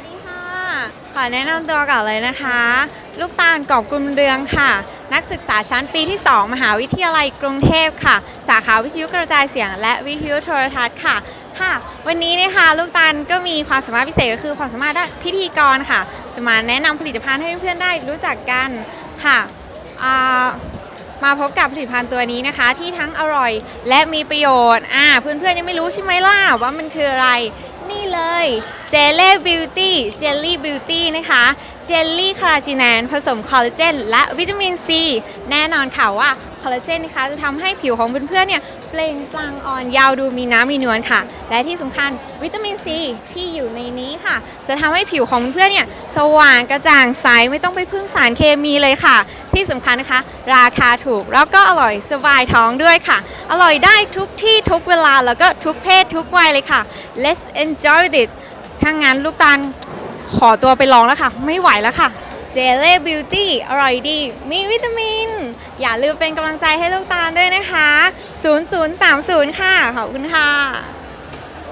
วัสดีค่ะ ขอแนะนำตัวก่อนเลยนะคะ ลูกตาลกอบกุลเรืองค่ะ นักศึกษาชั้นปีที่ 2 มหาวิทยาลัยกรุงเทพค่ะ สาขาวิทยุกระจายเสียง และวิทยุโทรทัศน์ค่ะค่ะ วันนี้นะคะลูกตาลก็มีความสามารถพิเศษก็คือความสามารถด้านพิธีกรค่ะ จะมาแนะนำผลิตภัณฑ์ให้เพื่อนๆได้รู้จักกันค่ะอ่า มาพบกับผลิตภัณฑ์ตัวนี้นะคะ ที่ทั้งอร่อยและมีประโยชน์อ่าเพื่อนๆยังไม่รู้ใช่ไหมล่ะว่ามันคืออะไร นี่เลยเจลลี่บิวตี้เจลลี่บิวตี้นะคะ เจลลี่คาราจิแนนผสมคอลลาเจนและวิตามินซีแน่นอนค่ะว่าคอลลาเจนนะคะจะทำให้ผิวของเพื่อนๆเนี่ยเปล่งปลั่งอ่อนเยาว์ดูมีน้ำมีนวลค่ะ และที่สำคัญวิตามินซีที่อยู่ในนี้ค่ะ จะทำให้ผิวของเพื่อนๆเนี่ยสว่างกระจ่างใสไม่ต้องไปพึ่งสารเคมีเลยค่ะ ที่สำคัญนะคะ ราคาถูกแล้วก็อร่อยสบายท้องด้วยค่ะ อร่อยได้ทุกที่ทุกเวลาแล้วก็ทุกเพศทุกวัยเลยค่ะ let's enjoy it ถ้างั้นลูกตาล ขอตัวไปลองแล้วค่ะ ไม่ไหวแล้วค่ะ เจเล่บิวตี้อร่อยดี มีวิตามิน อย่าลืมเป็นกำลังใจให้ลูกตาลด้วยนะคะ 0030 ค่ะ ขอบคุณค่ะ